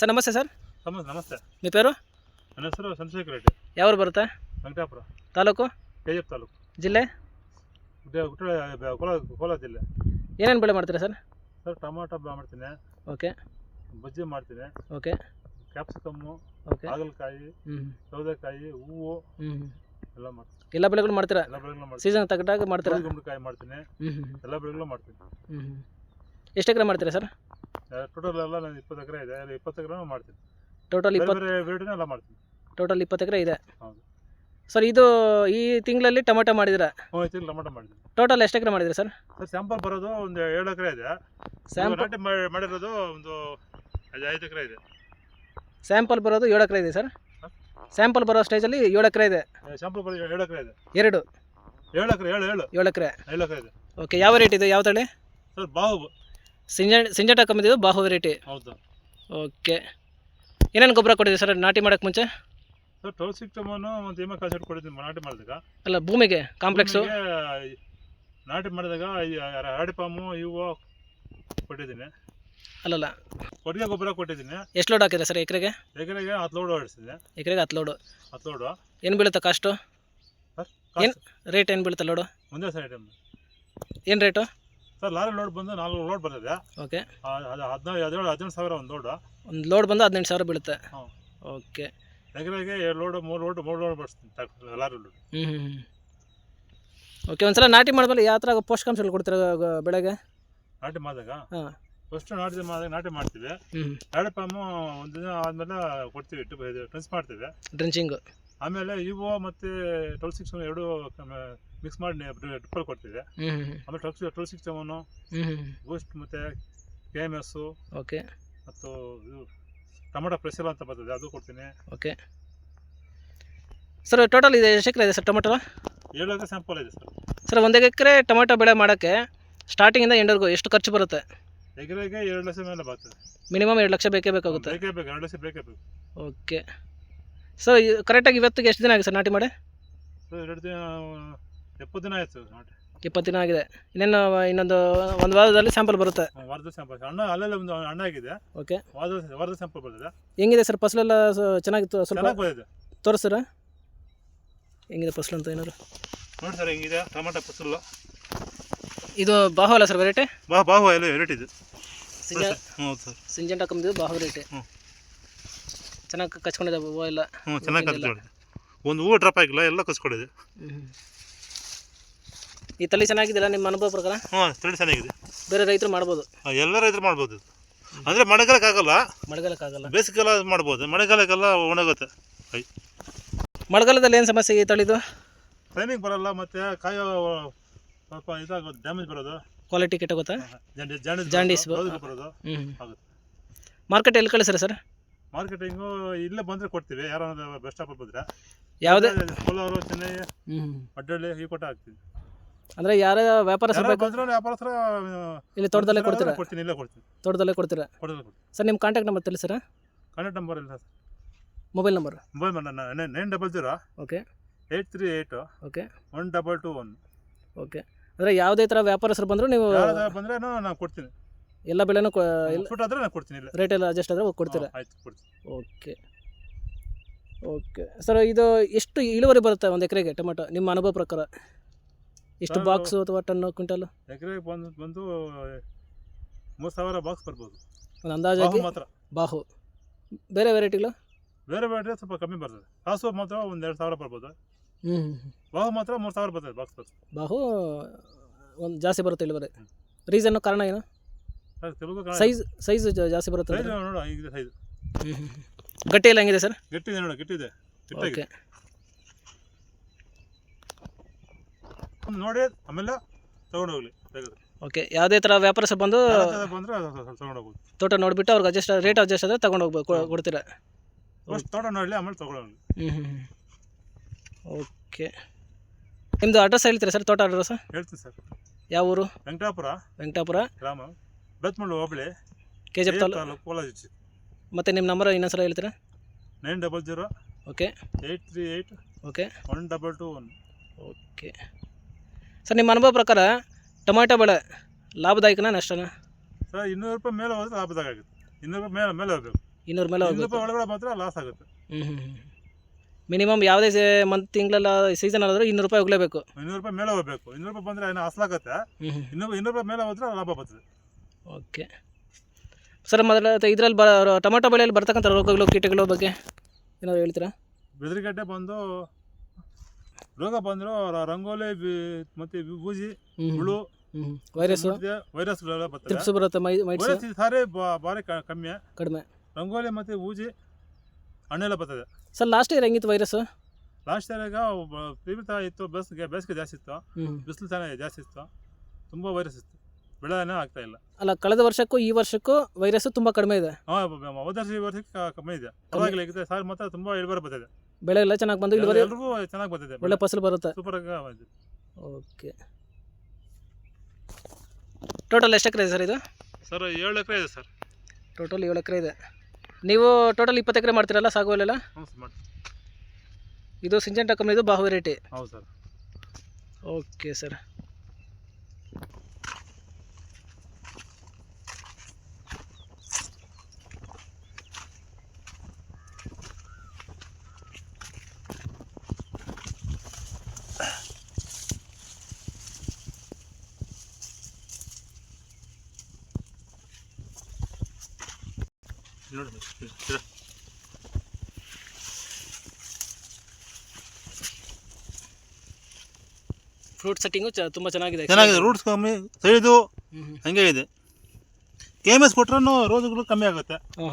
Sir ನಮಸ್ತೆ sir ನಮಸ್ತೆ ನಮಸ್ತೆ మీ పేరు ನನ್ನ ಹೆಸರು ಚಂದ್ರಶೇಖರ್ ರೆಡ್ಡಿ ಯಾವ್ರು ಬರುತ್ತೆ ವೆಂಕಟಾಪುರ ತಾಲೂಕು ಕೆ ಎಫ್ ತಾಲೂಕು ಜಿಲ್ಲೆ ಗುಡ್ಡೆ- ಗುಡ್ಡೆ ಬ- ಕೋಲಾರ ಕೋಲಾರ ಜಿಲ್ಲೆ ಏನೇನು ಬೆಳೆ ಮಾಡ್ತೀರಾ ಸರ್ ಸರ್ ಟೊಮಾಟೊ ಬ- ಮಾಡ್ತೀನಿ ಓಕೆ ಬಜ್ಜಿ ಮಾಡ್ತೀನಿ ಓಕೆ ಕ್ಯಾಪ್ಸಿಕಮ್ಮು ಓಕೆ ಹಾಗಲಕಾಯಿ ಹ್ಞೂ ಸೌತೆಕಾಯಿ ಹೂವು ಹ್ಞೂ ಎಲ್ಲ ಮಾಡ್ತೀನಿ ಎಲ್ಲ ಬೆಳೆಗಳು ಮಾಡ್ತೀರಾ ಎಲ್ಲ ಬೆಳೆಗಳು ಮಾಡ್ತೀನಿ ಸೀಸನ್ ತಗ್ಗಾಗ ಮಾಡ್ತೀರಾ ಗುಂಬಳಕಾಯಿ ಮಾಡ್ತೀನಿ ಹ್ಞೂ ಹ್ಞೂ ಎಲ್ಲ ಬೆಳೆಗಳು ಮಾಡ್ತೀನಿ ಹ್ಞೂ ಎಷ್ಟು ಎಕರೆ ಮಾಡ್ತೀರಾ ಸರ್ ಟೋಟಲ್ ಎಲ್ಲ ನಾನು ಇಪ್ಪತ್ತು ಎಕರೆ ಇದೆ. ಅಲ್ಲಿ ಇಪ್ಪತ್ತು ಎಕರೆ ಮಾಡ್ತೀನಿ. ಟೋಟಲ್ ಬೇರೆ ಇಪ್ಪತ್ತು ಬೇರೆ ವೆರೈಟಿನ ಎಲ್ಲ ಮಾಡ್ತೀನಿ. ಟೋಟಲ್ ಇಪ್ಪತ್ತು ಎಕರೆ ಇದೆ. ಹೌದು. ಸರ್ ಇದು ಈ ತಿಂಗಳಲ್ಲಿ ಟೊಮೆಟೊ ಮಾಡಿದ್ರೆ ಹ್ಞೂ ಐತಿ ಟೊಮೆಟೊ ಮಾಡಿದ್ದೀನಿ. ಟೋಟಲ್ ಎಷ್ಟು ಎಕರೆ ಮಾಡಿದ್ರೆ ಸರ್ ಸರ್ ಸ್ಯಾಂಪಲ್ ಬರೋದು ಒಂದು ಏಳು ಎಕರೆ ಇದೆ. ಸ್ಯಾಂಪಲ್ ನಾಟಿ ಮಾಡಿ- ಮಾಡಿರೋದು ಒಂದು ಐದು ಐದು ಎಕರೆ ಇದೆ. ಸ್ಯಾಂಪಲ್ ಬರೋದು ಏಳು ಎಕರೆ ಇದೆ ಸರ್ ಸ್ಯಾಂಪಲ್ ಬರೋ ಸ್ಟೇಜಲ್ಲಿ ಏಳು ಎಕರೆ ಇದೆ. ಸ್ಯಾಂಪಲ್ ಬರೋ ಏಳು ಎಕರೆ ಇದೆ. ಎರಡು. ಏಳು ಎಕರೆ ಏಳು ಏಳು. ಏಳು ಎಕರೆ. ಏಳು ಎಕರೆ ಇದೆ. ಓಕೆ ಯಾವ ರೇಟ್ ಇದೆ? ಯಾವ ತಳಿ ಸರ್ ಬಾವು ಸಿಂಜ ಕಮ್ಮಿ ಕಮ್ಮಿದ್ದು ಬಾಹು ವೆರೈಟಿ ಹೌದು. ಓಕೆ. ಏನೇನು ಗೊಬ್ಬರ ಕೊಟ್ಟಿದ್ದೀವಿ ಸರ್? ನಾಟಿ ಮಾಡೋಕೆ ಮುಂಚೆ? ಸರ್ ಟ್ವೆಲ್ ಸಿಕ್ಸ್ ಟಮನ್ನು ಒಂದು ಎಮ್ಮೆ ಕಾಸೆಟ್ ಕೊಟ್ಟಿದ್ದೀನಿ ನಾಟಿ ಮಾಡಿದಾಗ. ಅಲ್ಲ ಭೂಮಿಗೆ ಕಾಂಪ್ಲೆಕ್ಸು ಭೂಮಿಗೆ ನಾಟಿ ಮಾಡಿದಾಗ ಈ ಹರಡಿ ಪಾಮು ಇವು ಕೊಟ್ಟಿದ್ದೀನಿ. ಅಲ್ಲಲ್ಲ. ಕೊಟ್ಟಿಗೆ ಗೊಬ್ಬರ ಕೊಟ್ಟಿದ್ದೀನಿ. ಎಷ್ಟು ಲೋಡ್ ಹಾಕಿದ್ರೆ ಸರ್ ಎಕರೆಗೆ? ಎಕರೆಗೆ ಹತ್ತು ಲೋಡ್ ಹೊಡಿಸಿದೆ. ಎಕರೆಗೆ ಹತ್ತು ಲೋಡು ಹತ್ತು ಲೋಡು ಏನು ಬೀಳುತ್ತೆ ಕಾಸ್ಟು ಸರ್ ಏನು ರೇಟ್ ಏನು ಬೀಳುತ್ತೆ ಲೋಡು ಒಂದೇ ಐಟಮ್ ಏನು ರೇಟು ಸರ್ ಲಾರಿ ಲೋಡ್ ಬಂದು ನಾಲ್ಕು ಲೋಡ್ ಬರ್ತದೆ ಓಕೆ ಹದಿನೈದು ಹದಿನೇಳು ಹದಿನೆಂಟು ಸಾವಿರ ಒಂದು ಲೋಡ್ ಒಂದು ಲೋಡ್ ಬಂದು ಹದಿನೆಂಟು ಸಾವಿರ ಬೀಳುತ್ತೆ. ಹಾಂ. ಓಕೆ ಎಕರೆಗೆ ಎರಡು ಲೋಡ್ ಮೂರು ಲೋಡ್ ಮೂರು ಲೋಡ್ ಬರ್ತೀನಿ ಲಾರಿ ಲೋಡ್ ಹ್ಞೂ ಹ್ಞೂ ಓಕೆ ಒಂದ್ಸಲ ನಾಟಿ ಮಾಡಿದ್ಮೇಲೆ ಯಾವ ಥರ ಪೋಷಕಾಂಶಗಳು ಕೊಡ್ತೀರ ಬೆಳೆಗೆ? ನಾಟಿ ಮಾಡಿದಾಗ? ಹಾಂ. ಫಸ್ಟ್ ನಾಟಿ ಮಾಡಿದಾಗ ನಾಟಿ ಮಾಡ್ತೀವಿ. ಎರಡು ಪಾಮು ಒಂದು ದಿನ ಆದಮೇಲೆ ಕೊಡ್ತೀವಿ ಟ್ರೆನ್ಸ್ ಮಾಡ್ತೀವಿ. ಡ್ರಿಂಚಿಂಗು ಆಮೇಲೆ ಇವು ಮತ್ತೆ ಟ್ವೆಲ್ ಸಿಕ್ಸ್ ಎರಡು ಮಿಕ್ಸ್ ಮಾಡಿ ಹ್ಞೂ ಹ್ಞೂ ಆಮೇಲೆ twelve twelve six seven boost ಮತ್ತೆ ಕೆ ಎಂ ಎಸ್ ಓಕೆ. ಮತ್ತು ಇದು ಟೊಮೊಟೊ ಪ್ರೆಸಲ್ ಅಂತ ಬರ್ತದೆ ಅದು ಕೊಡ್ತೀನಿ. ಓಕೆ. ಸರ್ ಟೋಟಲ್ ಇದೆ ಎಷ್ಟು ಎಕರೆ ಇದೆ ಸರ್ ಟೊಮೆಟೊ? ಏಳು ಎಕರೆ ಸ್ಯಾಂಪಲ್ ಇದೆ ಸರ್. ಸರ್ ಒಂದು ಎಕರೆ ಟೊಮೆಟೊ ಬೆಳೆ ಮಾಡೋಕ್ಕೆ ಸ್ಟಾರ್ಟಿಂಗಿಂದ ಎಂಡರ್ಗೂ ಎಷ್ಟು ಖರ್ಚು ಬರುತ್ತೆ? ಎಕರೆಗೆ ಎರಡು ಲಕ್ಷ ಮೇಲೆ ಬರ್ತದೆ. ಮಿನಿಮಮ್ ಎರಡು ಲಕ್ಷ ಬೇಕೇ ಬೇಕಾಗುತ್ತೆ. ಬೇಕೇ ಬೇಕು ಎರಡು ಲಕ್ಷ ಬೇಕೇ ಬೇಕು. ಓಕೆ. ಸರ್ ಕರೆಕ್ಟಾಗಿ ಇವತ್ತಿಗೆ ಎಷ್ಟು ದಿನ ಆಗಿದೆ ಸರ್ ನಾಟಿ ಮಾಡಿ? ಸೊ ಎರಡು ದಿನ ಎಪ್ಪತ್ತು ದಿನ ಆಯಿತು ನಾಟಿ. ಇಪ್ಪತ್ತು ದಿನ ಆಗಿದೆ. ಇನ್ನೇನು ಇನ್ನೊಂದು ಒಂದು ವಾರದಲ್ಲಿ ಸ್ಯಾಂಪಲ್ ಬರುತ್ತೆ. ವಾರದ ಸ್ಯಾಂಪಲ್ ಅಣ್ಣ ಅಲ್ಲೆಲ್ಲ ಒಂದು ಅಣ್ಣ ಆಗಿದೆ. ಓಕೆ ವಾರದ ವಾರದ ಸ್ಯಾಂಪಲ್ ಬರ್ತದೆ. ಹೆಂಗಿದೆ ಸರ್ ಫಸಲೆಲ್ಲ ಚೆನ್ನಾಗಿತ್ತು ಸ್ವಲ್ಪ ಚೆನ್ನಾಗಿ ಬಂದಿದೆ. ತೋರಿಸ್ತೀರಾ? ಹೆಂಗಿದೆ ಫಸಲು ಅಂತ ಏನಾದ್ರು? ನೋಡಿ ಸರ್ ಹೆಂಗಿದೆ? ಟೊಮೊಟೊ ಫಸಲು. ಇದು ಬಾಹು ಅಲ್ಲ ಸರ್ ವೆರೈಟಿ ಬಾ ಬಾಹು ಎಲ್ಲ ರೇಟ್ ಇದು. ಸಿಂಜ ಹೌದು ಸರ್. ಸಿಂಜೆಂಟ ಕಮ್ಮಿದ್ದು ಬಾಹು ವೆರೈಟಿ ಹ್ಞೂ ಚೆನ್ನಾಗಿ ಕಚ್ಕೊಂಡಿದೆ ಹೂವು ಎಲ್ಲ. ಹ್ಞೂ ಚೆನ್ನಾಗಿ ಕಚ್ಕೊಂಡಿದೆ. ಒಂದು ಹೂವು ಡ್ರಾಪ್ ಆಗಿಲ್ಲ ಎಲ್ಲ ಕಚ್ಕೊಂಡಿದೆ. ಈ ತಳಿ ಚೆನ್ನಾಗಿದೆಯಲ್ಲ ನಿಮ್ಮ ಅನುಭವ ಪ್ರಕಾರ? ಹ್ಞೂ ತಳಿ ಚೆನ್ನಾಗಿದೆ. ಬೇರೆ ರೈತರು ಮಾಡ್ಬೋದು. ಎಲ್ಲ ರೈತರು ಮಾಡ್ಬೋದು ಅಂದರೆ ಮಳೆಗಾಲಕ್ಕಾಗಲ್ಲ ಮಳೆಗಾಲಕ್ಕಾಗಲ್ಲ ಬೇಸಿಗೆಲ್ಲ ಮಾಡ್ಬೋದು. ಮಳೆಗಾಲಕ್ಕೆಲ್ಲ ಒಣಗುತ್ತೆ. ಐ. ಮಳೆಗಾಲದಲ್ಲಿ ಏನು ಸಮಸ್ಯೆ ಈ ತಳಿದು? ಟೈಮಿಗೆ ಬರಲ್ಲ ಮತ್ತು ಕಾಯೋ ಸ್ವಲ್ಪ ಇದಾಗೋದು ಡ್ಯಾಮೇಜ್ ಬರೋದು. ಕ್ವಾಲಿಟಿ ಕೆಟ್ಟೋಗುತ್ತೆ? ಜಾಂಡೀಸ್ ಜಾಂಡೀಸ್ ಜಾಂಡೀಸ್ ಬರೋದು, ಮಾರ್ಕೆಟ್ ಎಲ್ಲಿ ಕಳಿಸ್ರಿ ಸರ್? ಮಾರ್ಕೆಟಿಂಗು ಇಲ್ಲೇ ಬಂದರೆ ಕೊಡ್ತೀವಿ. ಯಾರಾದ್ರೂ ಬೆಸ್ಟ್ ಸ್ಟಾಪಲ್ಲಿ ಬಂದರೆ. ಯಾವುದೇ ಕೋಲಾರ ಚೆನ್ನೈ ಹ್ಞೂ ಅಡ್ಡಳ್ಳಿ ಈ ಕೊಟ್ಟ ಹಾಕ್ತೀವಿ. ಅಂದರೆ ಯಾರೇ ವ್ಯಾಪಾರಸ್ಥರು ಬೇಕು ಬಂದ್ರೆ ವ್ಯಾಪಾರಸ್ಥರ ಇಲ್ಲಿ ತೋಟದಲ್ಲೇ ಕೊಡ್ತೀರಾ? ಕೊಡ್ತೀನಿ ಇಲ್ಲೇ ಕೊಡ್ತೀನಿ. ತೋಟದಲ್ಲೇ ಕೊಡ್ತೀರಾ? ಕೊಡೋದು ಕೊಡ್ತೀನಿ. ಸರ್ ನಿಮ್ಮ ಕಾಂಟ್ಯಾಕ್ಟ್ ನಂಬರ್ ತಿಳಿಸ್ರಾ ಕಾಂಟ್ಯಾಕ್ಟ್ ನಂಬರ್ ಇಲ್ಲ sir. Mobile number mobile number nine double zero okay eight three eight okay one double two one. Okay ಅಂದರೆ ಯಾವುದೇ ಥರ ವ್ಯಾಪಾರಸ್ಥರು ಬಂದರೂ ನೀವು ಬಂದರೆ ನಾನು ಕೊಡ್ತೀನಿ. ಎಲ್ಲ ಬೆಳೆನೂ ಇಲ್ಲ ಫುಟ್ ಆದ್ರೆ ನಾನು ಕೊಡ್ತೀನಿ ಇಲ್ಲ. ರೇಟ್ ಎಲ್ಲ ಅಡ್ಜಸ್ಟ್ ಆದರೆ ಕೊಡ್ತೀರಾ? ಆಯ್ತು ಕೊಡ್ತೀನಿ. ಓಕೆ ಓಕೆ ಸರ್ ಇದು ಎಷ್ಟು ಇಳುವರಿ ಬರುತ್ತೆ ಒಂದು ಎಕರೆಗೆ ಟೊಮೆಟೊ? ನಿಮ್ಮ ಅನುಭವ ಪ್ರಕಾರ? ಎಷ್ಟು ಬಾಕ್ಸ್ ಬಾಕ್ಸು ಅಥವಾ ಟನ್ನು ಕ್ವಿಂಟಲ್? ಎಕರೆಗೆ ಬಂದು ಬಂದು ಮೂರು ಸಾವಿರ ಬಾಕ್ಸ್ ಬರ್ಬೋದು. ಒಂದು ಅಂದಾಜಾಗಿ ಬಾಹು ಮಾತ್ರ. ಬಾಹು. ಬೇರೆ ವೆರೈಟಿಗಳು ಬೇರೆ ಬೇರೆ ಸ್ವಲ್ಪ ಕಮ್ಮಿ ಬರ್ತದೆ. ಕಾಸು ಮಾತ್ರ ಒಂದು ಎರಡು ಸಾವಿರ ಬರ್ಬೋದು. ಹ್ಞೂ ಬಾಹು ಮಾತ್ರ ಮೂರು ಸಾವಿರ ಬರ್ತದೆ ಬಾಕ್ಸ್ ಬಾಹು ಒಂದು ಜಾಸ್ತಿ ಬರುತ್ತೆ ಇಳುವರಿ. ರೀಸನ್ನು ಕಾರಣ ಏನು? ಸೈಜ್ ಸೈಜ್ ಜಾಸ್ತಿ ಬರುತ್ತೆ ಸೈಜ್ ನೋಡು ಹೀಗಿದೆ ಸೈಜ್ ಗಟ್ಟಿ ಎಲ್ಲ ಹೆಂಗಿದೆ ಸರ್? ಗಟ್ಟಿದೆ ನೋಡು ಗಟ್ಟಿದೆ. ಓಕೆ ನೋಡಿ ಆಮೇಲೆ ತಗೊಂಡು ಹೋಗಲಿ ತೆಗೆದು. ಓಕೆ ಯಾವುದೇ ಥರ ವ್ಯಾಪಾರಸ್ಥರು ಬಂದು ಬಂದ್ರೆ ತಗೊಂಡು ಹೋಗ್ಬೋದು. ತೋಟ ನೋಡಿಬಿಟ್ಟು ಅವ್ರಿಗೆ ಅಡ್ಜಸ್ಟ್ ರೇಟ್ ಅಡ್ಜಸ್ಟ್ ಆದರೆ ತಗೊಂಡು ಹೋಗ್ಬೇಕು ಕೊಡ್ತೀರಾ? ತೋಟ ನೋಡಲಿ ಆಮೇಲೆ ತಗೊಂಡು ಹೋಗ್ಲಿ ಹ್ಞೂ ಹ್ಞೂ ಓಕೆ ನಿಮ್ಮದು ಅಡ್ರೆಸ್ ಹೇಳ್ತೀರಾ ಸರ್ ತೋಟ ಅಡ್ರೆಸ್ ಹೇಳ್ತೀನಿ ಸರ್. ಯಾವ ಊರು? ವೆಂಕಟಾಪುರ. ವೆಂಕಟಾಪುರ? ಗ್ರಾಮ. ಬೆತ್ಮಳ್ಳು ಹೋಬಳಿ ಕೆ ಜಿ ತಾಲೂಕು ಕೋಲಾರ ಮತ್ತು ನಿಮ್ಮ ನಂಬರ್ ಇನ್ನೊಂದ್ಸಲ ಹೇಳ್ತೀರಾ? Nine double zero okay. Eight three eight okay. One double two one. Okay. Sir ನಿಮ್ಮ ಅನುಭವ ಪ್ರಕಾರ ಟೊಮ್ಯಾಟೊ ಬೆಳೆ ಲಾಭದಾಯಕನಾ ನಷ್ಟನಾ? ಸರ್ ಇನ್ನೂರು ರೂಪಾಯಿ ಮೇಲೆ ಹೋದ್ರೆ ಲಾಭದಾಯಕ ಆಗುತ್ತೆ. ಇನ್ನೂರು ರೂಪಾಯಿ ಮೇಲೆ ಮೇಲೆ ಹೋಗಬೇಕು. ಇನ್ನೂರು ಮೇಲೆ ಇನ್ನೂರು ರೂಪಾಯಿ ಒಳಗಡೆ ಮಾತ್ರ ಲಾಸ್ ಆಗುತ್ತೆ. ಹ್ಞೂ ಹ್ಞೂ ಮಿನಿಮಮ್ ಯಾವುದೇ ಮಂತ್ ತಿಂಗಳೆಲ್ಲ ಸೀಸನ್ ಆದರೂ ಇನ್ನೂರು ರೂಪಾಯಿ ಹೋಗಲೇಬೇಕು. ಇನ್ನೂರು ರೂಪಾಯಿ ಮೇಲೆ ಹೋಗ್ಬೇಕು. ಇನ್ನೂರು ರೂಪಾಯಿ ಬಂದರೆ ಏನೋ ಅಸಲಾಗುತ್ತೆ ಇನ್ನೂರು ಇನ್ನೂರು ರೂಪಾಯಿ ಮೇಲೆ ಹೋದ್ರೆ ಲಾಭ ಬರ್ತದೆ. ಓಕೆ. ಸರ್ ಮೊದಲ ಇದರಲ್ಲಿ ಬ ಟೊಮೆಟೊ ಬೆಳೆಯಲ್ಲಿ ಬರ್ತಕ್ಕಂಥ ರೋಗಗಳು ಕೀಟಗಳ ಬಗ್ಗೆ ಏನಾದ್ರು ಹೇಳ್ತೀರಾ? ಬೆದರಿಗಡ್ಡೆ ಬಂದು ರೋಗ ಬಂದರೂ ರಂಗೋಲಿ ಬಿ ಮತ್ತು ಬೂಜಿ ಹುಳು ವೈರಸ್? ವೈರಸ್ ಬರ್ತದೆ. ಬರುತ್ತೆ ಮೈ ವೈರಸ್ ಈ ಸಾರಿ ಬಾ- ಭಾರಿ ಕ- ಕಮ್ಮಿ. ಕಡಿಮೆ. ರಂಗೋಲಿ ಮತ್ತು ಬೂಜಿ ಹಣ್ಣೆಲ್ಲ ಬರ್ತದೆ. ಸರ್ ಲಾಸ್ಟ್ ಇಯರ್ ಹೆಂಗಿತ್ತು ವೈರಸ್? ಲಾಸ್ಟ್ ಇಯರಾಗ ತೀವ್ರತ ಇತ್ತು ಬೇಸಿಗೆ ಬೇಸಿಗೆ ಜಾಸ್ತಿ ಇತ್ತು. ಹ್ಞೂ ಬಿಸಿಲು ಚೆನ್ನಾಗಿ ಜಾಸ್ತಿ ಇತ್ತು. ತುಂಬ ವೈರಸ್ ಇತ್ತು. ಬೆಳೆನೇ ಆಗ್ತಾ ಇಲ್ಲ. ಅಲ್ಲ ಕಳೆದ ವರ್ಷಕ್ಕೂ ಈ ವರ್ಷಕ್ಕೂ ವೈರಸ್ ತುಂಬಾ ಕಡಿಮೆ ಇದೆ. ಹಾಂ ಹೋದ ವರ್ಷ ಈ ವರ್ಷಕ್ಕೆ ಕಮ್ಮಿ ಇದೆ. ಪರವಾಗಿಲ್ಲ ಇದೆ. ಸಾರಿ ಮಾತ್ರ ತುಂಬಾ ಇಳುವರಿ ಬರ್ತಿದೆ. ಬೆಳೆ ಎಲ್ಲ ಚೆನ್ನಾಗಿ ಬಂದು ಇಳುವರಿ ಎಲ್ರಿಗೂ ಚೆನ್ನಾಗಿ ಬರ್ತಿದೆ ಒಳ್ಳೆ ಫಸಲು ಬರುತ್ತೆ. ಸೂಪರ್ ಆಗಿ. ಓಕೆ. ಟೋಟಲ್ ಎಷ್ಟು ಎಕರೆ ಇದೆ ಸರ್ ಇದು? ಸರ್ ಏಳು ಎಕರೆ ಇದೆ ಸರ್. ಟೋಟಲ್ ಏಳು ಎಕರೆ ಇದೆ. ನೀವು ಟೋಟಲ್ ಇಪ್ಪತ್ತು ಎಕರೆ ಮಾಡ್ತೀರಲ್ಲ ಸಾಗುವಲ್ಲೆಲ್ಲ? ಇದು ಸರ್ ಮಾಡಿ ಇದು ಸಿಂಜೆಂಟಾ ಕಂಪ್ನಿದು ಬಾಹು ವೆರೈಟಿ ಹೌದು ಸರ್. Okay sir. ನೋಡಿ ಫ್ರೂಟ್ ಸೆಟ್ಟಿಂಗು ಚ ತುಂಬ ಚೆನ್ನಾಗಿದೆ ಚೆನ್ನಾಗಿದೆ ರೂಟ್ಸ್ ಕಮ್ಮಿ ಹ್ಞೂ ಹಂಗೆ ಇದೆ. ಕೆ ಎಂ ಎಸ್ ಕೊಟ್ರೂ ರೋಜುಗಳು ಕಮ್ಮಿ ಆಗುತ್ತೆ. ಹ್ಞೂ